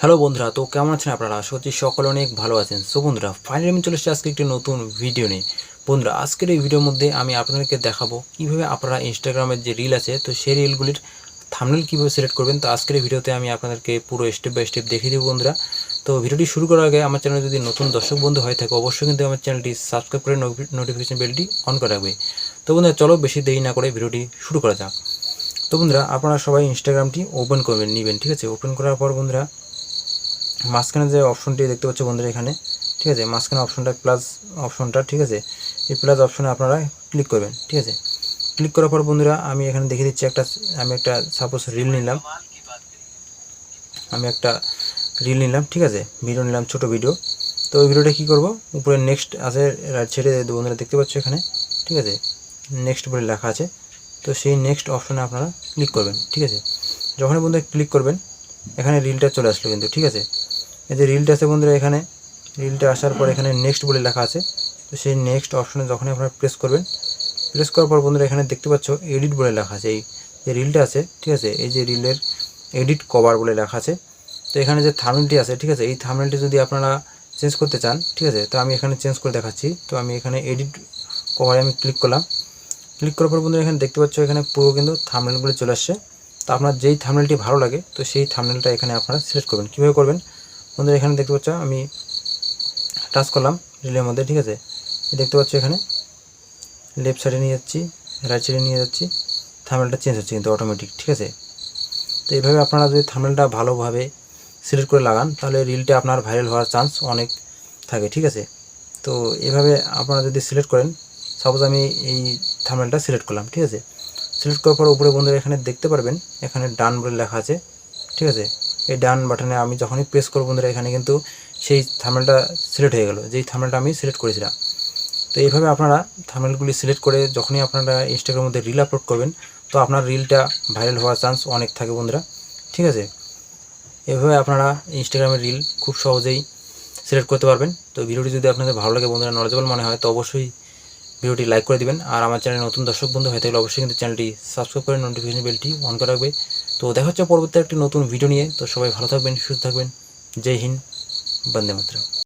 Hello বন্ধুরা, তো কেমন আছেন আপনারা? করছি সকলে অনেক ভালো আছেন। সো বন্ধুরা ফাইনালি আমি চলে এসেছি আজকে একটি নতুন ভিডিও নিয়ে। বন্ধুরা, আজকের এই ভিডিওর মধ্যে আমি আপনাদেরকে দেখাবো কীভাবে আপনারা ইনস্টাগ্রামের যে রিল আছে, তো সেই রিলগুলির থামনেল কীভাবে সিলেক্ট করবেন, তো আজকের এই ভিডিওতে আমি আপনাদেরকে পুরো স্টেপ বাই স্টেপ দেখিয়ে দেবো বন্ধুরা। তো ভিডিওটি শুরু করার আগে আমার চ্যানেলে যদি নতুন দর্শক বন্ধু হয়ে থাকে, অবশ্যই কিন্তু আমার চ্যানেলটি সাবস্ক্রাইব করে নোটিফিকেশন বেলটি অন করে রাখবে। তো বন্ধুরা, চলো বেশি দেরি না করে ভিডিওটি শুরু করা যাক। তো বন্ধুরা, আপনারা সবাই ইনস্টাগ্রামটি ওপেন করবেন, নেবেন, ঠিক আছে? ওপেন করার পর বন্ধুরা মাঝখানে যে অপশনটি দেখতে পাচ্ছ বন্ধুরা এখানে, ঠিক আছে? মাঝখানে অপশনটা প্লাস অপশনটা ঠিক আছে? এই প্লাস অপশনে আপনারা ক্লিক করবেন, ঠিক আছে? ক্লিক করার পর বন্ধুরা আমি এখানে দেখিয়ে দিচ্ছি একটা, আমি একটা সাপোজ রিল নিলাম। আমি একটা রিল নিলাম, ঠিক আছে? ভিডিও নিলাম, ছোট ভিডিও তো ওই ভিডিওটা কী করব? উপরে নেক্সট আছে রাইট সাইডে বন্ধুরা দেখতে পাচ্ছ এখানে, ঠিক আছে? নেক্সট বলে লেখা আছে। তো সেই নেক্সট অপশনে আপনারা ক্লিক করবেন, ঠিক আছে? যখনই বন্ধুরা ক্লিক করবেন, এখানে রিলটা চলে আসলো কিন্তু, ঠিক আছে? এই যে রিলটা আছে বন্ধুরা এখানে রিলটা আসার পর এখানে নেক্সট বলে লেখা আছে। তো সেই নেক্সট অপশনে যখনই আপনারা প্রেস করবেন প্রেস করার পর বন্ধুরা এখানে দেখতে পাচ্ছ এডিট বলে লেখা আছে। এই যে রিলটা আছে, ঠিক আছে? এই যে রিলের এডিট কভার বলে লেখা আছে। তো এখানে যে থামনেলটি আছে, ঠিক আছে? এই থামনেলটি যদি আপনারা চেঞ্জ করতে চান, ঠিক আছে? তো আমি এখানে চেঞ্জ করে দেখাচ্ছি। তো আমি এখানে এডিট কভারে আমি ক্লিক করলাম। ক্লিক করার পর বন্ধুরা এখানে দেখতে পাচ্ছ এখানে পুরো কিন্তু থামনেলগুলো চলে আসছে। তো আপনার যেই থামনেলটি ভালো লাগে, তো সেই থামনেলটা এখানে আপনারা সিলেক্ট করবেন। কীভাবে করবেন? বন্ধুরা, এখানে দেখতে পাচ্ছ, আমি টাচ করলাম রিলের মধ্যে, ঠিক আছে? দেখতে পাচ্ছ এখানে লেফট সাইডে নিয়ে যাচ্ছি রাইট সাইডে নিয়ে যাচ্ছি থামনেলটা চেঞ্জ হচ্ছে কিন্তু অটোমেটিক ঠিক আছে? তো এইভাবে আপনারা যদি থামনেলটা ভালোভাবে সিলেক্ট করে লাগান, তাহলে রিলটা আপনার ভাইরাল হওয়ার চান্স অনেক থাকে, ঠিক আছে? তো এভাবে আপনারা যদি সিলেক্ট করেন সাপোজ আমি এই থামনেলটা সিলেক্ট করলাম, ঠিক আছে? সিলেক্ট করার পর উপরে বন্ধুরা এখানে দেখতে পারবেন, এখানে ডান বলে লেখা আছে, ঠিক আছে? এই ডান বাটনে আমি যখনই প্রেস করব বন্ধুরা, এখানে কিন্তু সেই থামেলটা সিলেক্ট হয়ে গেল। যেই থামেলটা আমি সিলেক্ট করেছিলাম। তো এইভাবে আপনারা থামেলগুলি সিলেক্ট করে যখনই আপনারা ইনস্টাগ্রামের মধ্যে রিল আপলোড করবেন, তো আপনার রিলটা ভাইরাল হওয়ার চান্স অনেক থাকে বন্ধুরা। ঠিক আছে? এভাবে আপনারা ইনস্টাগ্রামের রিল খুব সহজেই সিলেক্ট করতে পারবেন। তো ভিডিওটি যদি আপনাদের ভালো লাগে বন্ধুরা নলেজেবল মনে হয়, তো অবশ্যই ভিডিওটি লাইক করে দিবেন। আর আমার চ্যানেলে নতুন দর্শক বন্ধু হয়ে থাকলে অবশ্যই কিন্তু চ্যানেলটি সাবস্ক্রাইব করে নোটিফিকেশন বেলটি অন করে রাখবে। তো দেখা হচ্ছে পরবর্তী একটি নতুন ভিডিও নিয়ে। তো সবাই ভালো থাকবেন, সুস্থ থাকবেন। জয় হিন্দ, বন্দে মাতরম।